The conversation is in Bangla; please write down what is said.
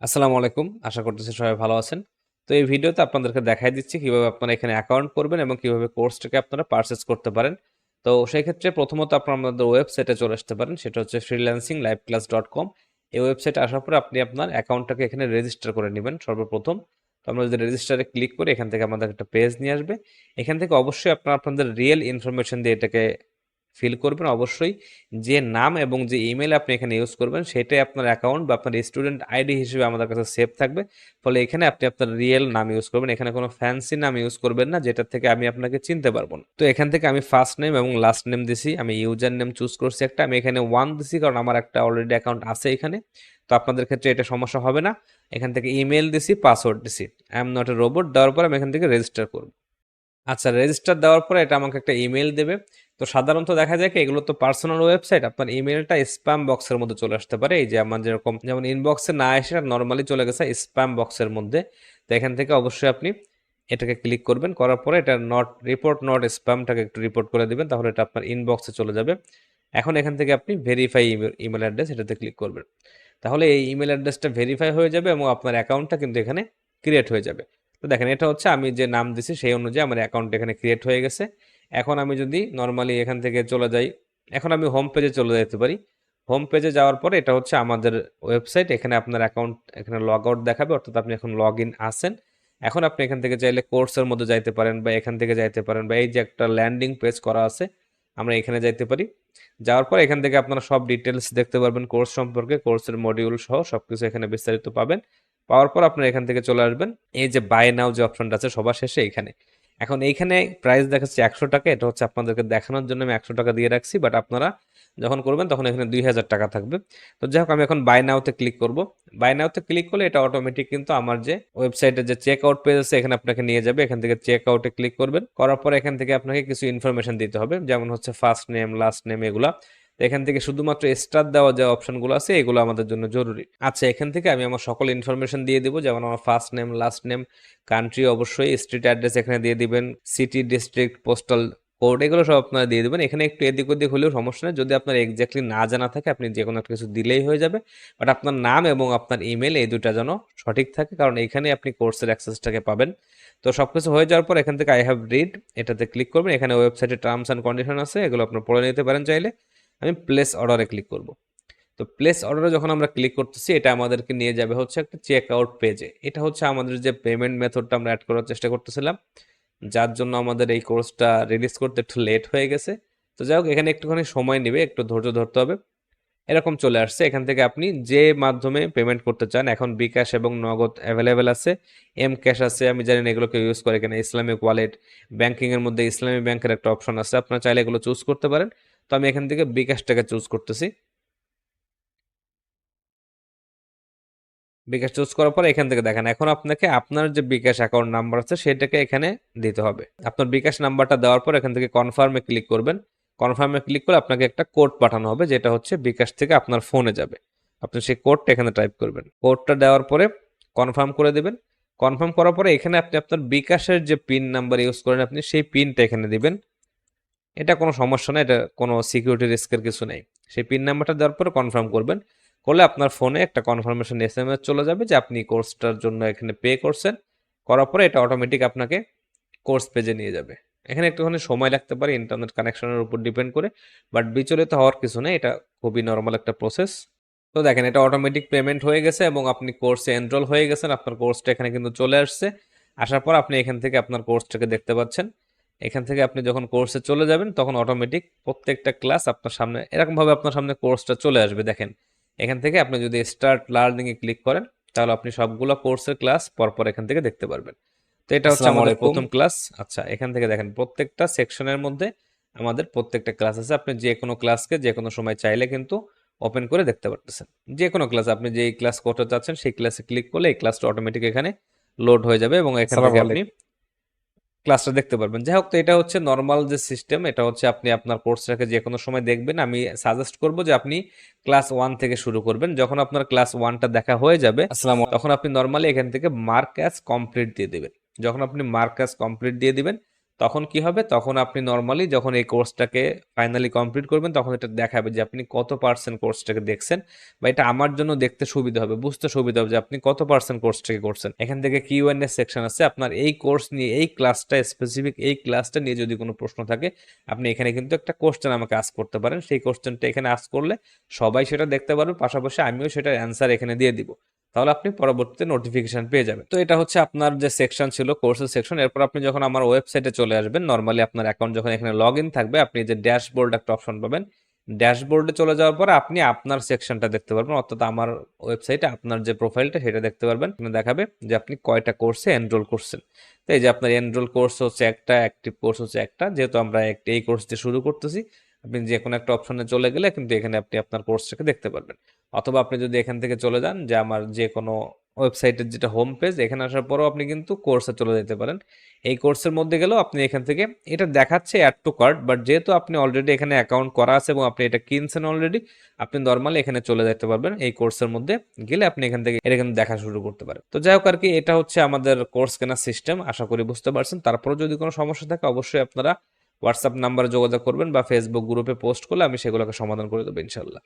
আসসালামু আলাইকুম। আশা করতেছি সবাই ভালো আছেন। তো এই ভিডিওতে আপনাদেরকে দেখাই দিচ্ছি কীভাবে আপনারা এখানে অ্যাকাউন্ট করবেন এবং কীভাবে কোর্সটাকে আপনারা পারচেস করতে পারেন। তো সেই ক্ষেত্রে প্রথমত আপনারা আমাদের ওয়েবসাইটে চলে আসতে পারেন। সেটা হচ্ছে freelancing live class dot com এই ওয়েবসাইটে আসার পরে আপনি আপনার অ্যাকাউন্টটাকে এখানে রেজিস্টার করে নেবেন সর্বপ্রথম। তো আমরা যদি রেজিস্টারে ক্লিক করি, এখান থেকে আমাদের একটা পেজ নিয়ে আসবে। এখান থেকে অবশ্যই আপনারা আপনাদের রিয়েল ইনফরমেশন দিয়ে এটাকে ফিল করবেন। অবশ্যই যে নাম এবং যে ইমেল আপনি এখানে ইউজ করবেন সেটাই আপনার অ্যাকাউন্ট বা আপনার স্টুডেন্ট আইডি হিসেবে আমাদের কাছে সেভ থাকবে। ফলে এখানে আপনি আপনার রিয়েল নাম ইউজ করবেন। এখানে কোনো ফ্যান্সি নাম ইউজ করবেন না যেটার থেকে আমি আপনাকে চিনতে পারব না। তো এখান থেকে আমি ফার্স্ট নেম এবং লাস্ট নেম দিছি। আমি ইউজার নেম চুজ করছি একটা। আমি এখানে 1 দিছি কারণ আমার একটা অলরেডি অ্যাকাউন্ট আছে এখানে। তো আপনাদের ক্ষেত্রে এটা সমস্যা হবে না। এখান থেকে ইমেল দিছি, পাসওয়ার্ড দিছি। I am not a robot দেওয়ার পর আমি এখান থেকে রেজিস্টার করব। আচ্ছা রেজিস্টার দেওয়ার পরে এটা আমাকে একটা ইমেল দেবে। তো সাধারণত দেখা যায় কি, এগুলো তো পার্সোনাল ওয়েবসাইট আপনার ইমেলটা স্প্যাম বক্সের মধ্যে চলে আসতে পারে। এই যে আমার যেরকম, যেমন ইনবক্সে না এসে নর্মালি চলে গেছে স্প্যাম বক্সের মধ্যে। তো এখান থেকে অবশ্যই আপনি এটাকে ক্লিক করবেন। করার পরে এটা নট রিপোর্ট নট স্প্যামটাকে একটু রিপোর্ট করে দেবেন, তাহলে এটা আপনার ইনবক্সে চলে যাবে। এখন এখান থেকে আপনি ভেরিফাই ইমেল ইমেল অ্যাড্রেস এটাতে ক্লিক করবেন। তাহলে এই ইমেল অ্যাড্রেসটা ভেরিফাই হয়ে যাবে এবং আপনার অ্যাকাউন্টটা কিন্তু এখানে ক্রিয়েট হয়ে যাবে। তো দেখেন এটা হচ্ছে আমি যে নাম দিছি সেই অনুযায়ী আমার অ্যাকাউন্ট এখানে ক্রিয়েট হয়ে গেছে। এখন আমি যদি নর্মালি এখান থেকে চলে যাই, এখন আমি হোম পেজে চলে যেতে পারি। হোম পেজে যাওয়ার পরে এটা হচ্ছে আমাদের ওয়েবসাইট। এখানে আপনার অ্যাকাউন্ট এখানে লগ আউট দেখাবে অর্থাৎ আপনি এখন লগ ইন আসেন এখন আপনি এখান থেকে চাইলে কোর্সের মধ্যে যাইতে পারেন বা এখান থেকে যাইতে পারেন বা এই যে একটা ল্যান্ডিং পেজ করা আছে আমরা এখানে যাইতে পারি। যাওয়ার পর এখান থেকে আপনারা সব ডিটেলস দেখতে পারবেন কোর্স সম্পর্কে, কোর্সের মডিউল সহ সবকিছু এখানে বিস্তারিত পাবেন। পাওয়ার পর আপনারা এখান থেকে চলে আসবেন। এই যে বাই নাও যে অপশনটা আছে সবার শেষে এখানে এখন এইখানে প্রাইস দেখাচ্ছে ৳১০০ এটা হচ্ছে আপনাদেরকে দেখানোর জন্য আমি ৳১০০ দিয়ে রাখছি। বাট আপনারা যখন করবেন তখন এখানে ৳২,০০০ থাকবে। তো যাই হোক আমি এখন বাই নাওতে ক্লিক করব। বাই নাওতে ক্লিক করলে এটা অটোমেটিক কিন্তু আমার যে ওয়েবসাইটে যে চেক আউট পেজ আছে এখানে আপনাকে নিয়ে যাবে। এখান থেকে চেক আউটে ক্লিক করবেন। করার পর এখান থেকে আপনাকে কিছু ইনফরমেশন দিতে হবে। যেমন হচ্ছে ফার্স্ট নেম, লাস্ট নেম এগুলা। এখান থেকে শুধুমাত্র স্টার দেওয়া যে অপশনগুলো আছে এগুলো আমাদের জন্য জরুরি। আচ্ছা এখান থেকে আমি আমার সকল ইনফরমেশন দিয়ে দিব যেমন আমার first name, last name, country অবশ্যই স্ট্রিট অ্যাড্রেস এখানে দিয়ে দিবেন, সিটি, ডিস্ট্রিক্ট, পোস্টাল কোড এগুলো সব আপনারা দিয়ে দিবেন। এখানে একটু এদিক ওদিক হলেও সমস্যা নেই। যদি আপনার এক্সাক্টলি না জানা থাকে আপনি যে কোনো একটা কিছু দিলেই হয়ে যাবে। বাট আপনার নাম এবং আপনার ইমেল এই ২ টা যেন সঠিক থাকে কারণ এখানেই আপনি কোর্সের অ্যাক্সেসটাকে পাবেন। তো সব কিছু হয়ে যাওয়ার পর এখান থেকে আই হ্যাভ রিড এটাতে ক্লিক করবেন। এখানে ওয়েবসাইটে টার্মস অ্যান্ড কন্ডিশন আছে এগুলো আপনার পড়ে নিতে পারেন চাইলে। আমি প্লেস অর্ডারে ক্লিক করব। তো প্লেস অর্ডারে যখন আমরা ক্লিক করতেছি এটা আমাদেরকে নিয়ে যাবে হচ্ছে একটা চেক আউট পেজে। এটা হচ্ছে আমাদের যে পেমেন্ট মেথডটা আমরা অ্যাড করার চেষ্টা করতেছিলাম। যার জন্য আমাদের এই কোর্সটা রিলিজ করতে একটু লেট হয়ে গেছে। তো যাই হোক এখানে একটুখানি সময় নেবে একটু ধৈর্য ধরতে হবে। এরকম চলে আসছে। এখান থেকে আপনি যে মাধ্যমে পেমেন্ট করতে চান এখন বিকাশ এবং নগদ অ্যাভেলেবেল আছে। এম ক্যাশ আছে। আমি জানি না এগুলো কেউ ইউজ করে কিনা। ইসলামিক ওয়ালেট, ব্যাংকিং এর মধ্যে ইসলামী ব্যাংকের একটা অপশন আছে। আপনারা চাইলে এগুলো চুজ করতে পারেন। তো আমি এখান থেকে বিকাশটাকে চুজ করতেছি। বিকাশ চুজ করার পরে এখান থেকে দেখেন, এখন আপনাকে আপনার যে বিকাশ অ্যাকাউন্ট নাম্বার আছে সেটাকে এখানে দিতে হবে। আপনার বিকাশ নাম্বারটা দেওয়ার পর এখান থেকে কনফার্মে ক্লিক করবেন। কনফার্মে ক্লিক করে আপনাকে একটা কোড পাঠানো হবে, যেটা হচ্ছে বিকাশ থেকে আপনার ফোনে যাবে। আপনি সেই কোডটা এখানে টাইপ করবেন। কোডটা দেওয়ার পরে কনফার্ম করে দেবেন কনফার্ম করার পরে এখানে আপনি আপনার বিকাশের যে পিন নাম্বার ইউজ করেন আপনি, সেই পিনটা এখানে দিবেন। এটা কোনো সমস্যা না। এটা কোনো সিকিউরিটি রিস্কের কিছু নেই। সেই পিন নাম্বারটা দেওয়ার পরে কনফার্ম করবেন। করলে আপনার ফোনে একটা কনফার্মেশন এসএমএস চলে যাবে যে আপনি কোর্সটার জন্য এখানে পে করছেন। করার পরে এটা অটোমেটিক আপনাকে কোর্স পেজে নিয়ে যাবে। এখানে একটুখানি সময় লাগতে পারে ইন্টারনেট কানেকশনের উপর ডিপেন্ড করে। বাট বিচলিত হওয়ার কিছু নেই। এটা খুবই নরমাল একটা প্রসেস। তো দেখেন, এটা অটোমেটিক পেমেন্ট হয়ে গেছে এবং আপনি কোর্সে এনরোল হয়ে গেছেন। আপনার কোর্সটা এখানে কিন্তু চলে আসছে। আসার পর আপনি এখান থেকে আপনার কোর্সটাকে দেখতে পাচ্ছেন। এখান থেকে আপনি যখন কোর্সে চলে যাবেন তখন অটোমেটিক প্রত্যেকটা ক্লাস আপনার সামনে এরকমভাবে আপনার সামনে কোর্সটা চলে আসবে দেখেন। এখান থেকে আপনি যদি স্টার্ট লার্নিং এ ক্লিক করেন তাহলে আপনি সবগুলো কোর্সের ক্লাস পরপর এখান থেকে দেখতে পারবেন। তো এটা হচ্ছে আমাদের প্রথম ক্লাস। আচ্ছা এখান থেকে দেখেন প্রত্যেকটা সেকশনের মধ্যে আমাদের প্রত্যেকটা ক্লাস আছে। আপনি যেকোনো ক্লাসকে যেকোনো সময় চাইলে কিন্তু ওপেন করে দেখতে পারতেছেন। যেকোনো ক্লাস আপনি যেই ক্লাস করতে চাচ্ছেন সেই ক্লাসে ক্লিক করলে এই ক্লাসটা অটোমেটিক এখানে লোড হয়ে যাবে এবং এখান থেকে আপনি ক্লাসটা দেখতে পারবেন। যাই হোক, তো এটা হচ্ছে নর্মাল যে সিস্টেম এটা হচ্ছে আপনি আপনার কোর্সটাকে যে কোনো সময় দেখবেন। আমি সাজেস্ট করব যে আপনি ক্লাস ওয়ান থেকে শুরু করবেন। যখন আপনার ক্লাস ওয়ানটা দেখা হয়ে যাবে, তখন আপনি নর্মালি এখান থেকে মার্ক অ্যাজ কমপ্লিট দিয়ে দেবেন যখন আপনি মার্ক অ্যাজ কমপ্লিট দিয়ে দিবেন তখন কি হবে? তখন আপনি নর্মালি যখন এই কোর্সটাকে ফাইনালি কমপ্লিট করবেন, তখন এটা দেখাবে যে আপনি কত পার্সেন্ট কোর্সটাকে দেখছেন বা এটা আমার জন্য দেখতে সুবিধা হবে, বুঝতে সুবিধা হবে যে আপনি কত পার্সেন্ট কোর্সটাকে করছেন। এখান থেকে কিউ এন এস সেকশন আছে। আপনার এই কোর্স নিয়ে, এই ক্লাসটা স্পেসিফিক এই ক্লাসটা নিয়ে যদি কোনো প্রশ্ন থাকে, আপনি এখানে কিন্তু একটা কোশ্চেন আমাকে আস করতে পারেন। সেই কোশ্চেনটা এখানে আস করলে সবাই সেটা দেখতে পারবে, পাশাপাশি আমিও সেটার অ্যান্সার এখানে দিয়ে দিব। তাহলে আপনি পরবর্তীতে নোটিফিকেশন পেয়ে যাবেন। তো এটা হচ্ছে আপনার যে সেকশন ছিল কোর্সের সেকশন এরপর আপনি যখন আমার ওয়েবসাইটে চলে আসবেন নর্মালি আপনার অ্যাকাউন্ট যখন এখানে লগ ইন থাকবে, আপনি যে ড্যাশবোর্ড একটা অপশন পাবেন। ড্যাশবোর্ডে চলে যাওয়ার পরে আপনি আপনার সেকশনটা দেখতে পারবেন, অর্থাৎ আমার ওয়েবসাইটে আপনার যে প্রোফাইলটা সেটা দেখতে পারবেন। এখানে দেখাবে যে আপনি কয়টা কোর্সে এনরোল করছেন। তো এই যে আপনার এনরোল কোর্স হচ্ছে একটা অ্যাক্টিভ কোর্স হচ্ছে একটা। যেহেতু আমরা এই কোর্স দিয়ে শুরু করতেছি আপনি যে কোনো একটা অপশনে চলে গেলে কিন্তু এখানে আপনি আপনার কোর্সটাকে দেখতে পারবেন। অথবা আপনি যদি এখান থেকে চলে যান, যে আমার যে কোনো ওয়েবসাইটের যেটা হোম পেজ এখানে আসার পরেও আপনি কিন্তু কোর্সে চলে যেতে পারেন। এই কোর্সের মধ্যে গেলেও আপনি এখান থেকে, এটা দেখাচ্ছে অ্যাড টু কার্ট বাট যেহেতু আপনি অলরেডি এখানে অ্যাকাউন্ট করা আছে এবং আপনি এটা কিনছেন অলরেডি আপনি নর্মালি এখানে চলে যেতে পারবেন। এই কোর্সের মধ্যে গেলে আপনি এখান থেকে এটা কিন্তু দেখা শুরু করতে পারেন। তো যাই হোক আর কি, এটা হচ্ছে আমাদের কোর্স কেনার সিস্টেম আশা করি বুঝতে পারছেন। তারপরেও যদি কোনো সমস্যা থাকে, অবশ্যই আপনারা হোয়াটসঅ্যাপ নাম্বারে যোগাযোগ করবেন বা ফেসবুক গ্রুপে পোস্ট করলে আমি সেগুলোকে সমাধান করে দেবো ইনশাল্লাহ।